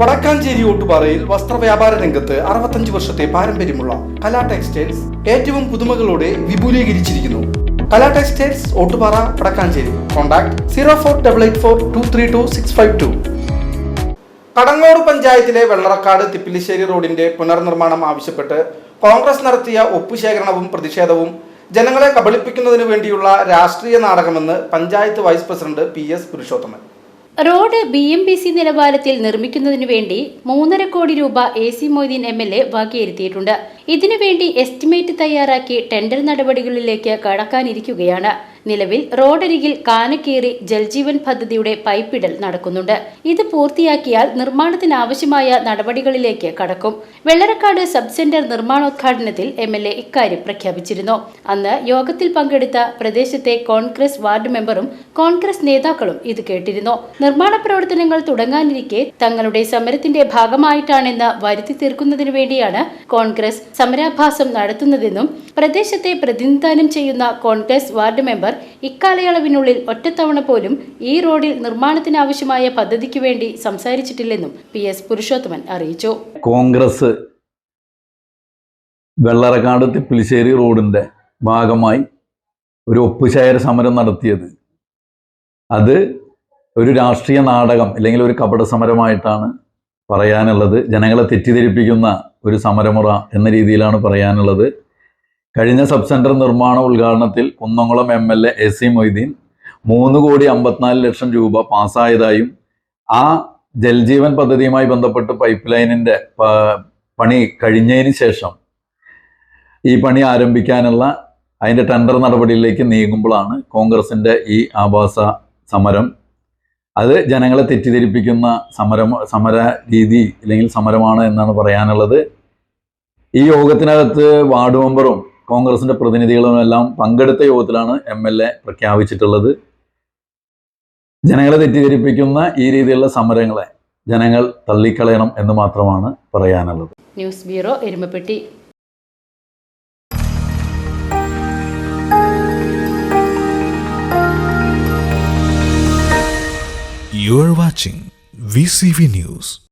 വടക്കാഞ്ചേരി ഓട്ടുപാറയിൽ വസ്ത്രവ്യാപാര രംഗത്ത് അറുപത്തഞ്ച് വർഷത്തെ പാരമ്പര്യമുള്ള കലാ ടെക്സ്റ്റൈൽസ് ഏറ്റവും പുതുമകളോടെ വിപുലീകരിച്ചിരിക്കുന്നു. Kala textiles Ottupara Vadakkanchery. Contact zero four double eight four two three two six five two. Kadangode പഞ്ചായത്തിലെ വെള്ളറക്കാട് തിപ്പിലിശ്ശേരി റോഡിന്റെ പുനർനിർമ്മാണം ആവശ്യപ്പെട്ട് കോൺഗ്രസ് നടത്തിയ ഒപ്പുശേഖരണവും പ്രതിഷേധവും ജനങ്ങളെ കബളിപ്പിക്കുന്നതിനു വേണ്ടിയുള്ള രാഷ്ട്രീയ നാടകമെന്ന് panchayat vice president P S Purushothaman. Road B M B C നിലവാരത്തിൽ നിർമ്മിക്കുന്നതിനു വേണ്ടി മൂന്നര കോടി രൂപ A C Moideen M L A വകയിരുത്തിയിട്ടുണ്ട്. ഇതിനുവേണ്ടി എസ്റ്റിമേറ്റ് തയ്യാറാക്കി ടെൻഡർ നടപടികളിലേക്ക് കടക്കാനിരിക്കുകയാണ്. നിലവിൽ റോഡരികിൽ കാനക്കേറി ജൽജീവൻ പദ്ധതിയുടെ പൈപ്പിടൽ നടക്കുന്നുണ്ട്. ഇത് പൂർത്തിയാക്കിയാൽ നിർമ്മാണത്തിനാവശ്യമായ നടപടികളിലേക്ക് കടക്കും. വെള്ളരക്കാട് സബ് സെന്റർ നിർമ്മാണോദ്ഘാടനത്തിൽ എം എൽ എ ഇക്കാര്യം പ്രഖ്യാപിച്ചിരുന്നു. അന്ന് യോഗത്തിൽ പങ്കെടുത്ത പ്രദേശത്തെ കോൺഗ്രസ് വാർഡ് മെമ്പറും കോൺഗ്രസ് നേതാക്കളും ഇത് കേട്ടിരുന്നു. നിർമ്മാണ പ്രവർത്തനങ്ങൾ തുടങ്ങാനിരിക്കെ തങ്ങളുടെ സമരത്തിന്റെ ഭാഗമായിട്ടാണെന്ന് വരുത്തി തീർക്കുന്നതിനു വേണ്ടിയാണ് കോൺഗ്രസ് സമരാഭാസം നടത്തുന്നതെന്നും പ്രദേശത്തെ പ്രതിനിധാനം ചെയ്യുന്ന കോൺഗ്രസ് വാർഡ് മെമ്പർ ഇക്കാലയളവിനുള്ളിൽ ഒറ്റത്തവണ പോലും ഈ റോഡിൽ നിർമ്മാണത്തിനാവശ്യമായ പദ്ധതിക്ക് വേണ്ടി സംസാരിച്ചിട്ടില്ലെന്നും പി എസ് പുരുഷോത്തമൻ അറിയിച്ചു. കോൺഗ്രസ് വെള്ളറക്കാട് തിപ്പിലിശ്ശേരി റോഡിന്റെ ഭാഗമായി ഒരു ഒപ്പുശയര സമരം നടത്തിയത്. അത് ഒരു രാഷ്ട്രീയ നാടകം അല്ലെങ്കിൽ ഒരു കപട സമരമായിട്ടാണ് പറയാനുള്ളത്. ജനങ്ങളെ തെറ്റിദ്ധരിപ്പിക്കുന്ന ഒരു സമരമുറ എന്ന രീതിയിലാണ് പറയാനുള്ളത്. കഴിഞ്ഞ സബ് സെന്റർ നിർമ്മാണ ഉദ്ഘാടനത്തിൽ Kunnamkulam M L A A C Moideen മൂന്ന് കോടി അമ്പത്തിനാല് ലക്ഷം രൂപ പാസ്സായതായും ആ ജൽജീവൻ പദ്ധതിയുമായി ബന്ധപ്പെട്ട് പൈപ്പ് ലൈനിന്റെ പണി കഴിഞ്ഞതിന് ശേഷം ഈ പണി ആരംഭിക്കാനുള്ള അതിന്റെ ടെൻഡർ നടപടിയിലേക്ക് നീങ്ങുമ്പോഴാണ് കോൺഗ്രസിന്റെ ഈ ആഭാസ സമരം. അത് ജനങ്ങളെ തെറ്റിദ്ധരിപ്പിക്കുന്ന സമരം സമര രീതി അല്ലെങ്കിൽ സമരമാണ് എന്നാണ് പറയാനുള്ളത്. ഈ യോഗത്തിനകത്ത് വാർഡ് മെമ്പറും കോൺഗ്രസിന്റെ പ്രതിനിധികളുമെല്ലാം പങ്കെടുത്ത യോഗത്തിലാണ് എം എൽ എ പ്രഖ്യാപിച്ചിട്ടുള്ളത്. ജനങ്ങളെ തെറ്റിദ്ധരിപ്പിക്കുന്ന ഈ രീതിയിലുള്ള സമരങ്ങളെ ജനങ്ങൾ തള്ളിക്കളയണം എന്ന് മാത്രമാണ് പറയാനുള്ളത്. News bureau Erumapetty. You are watching VCV News.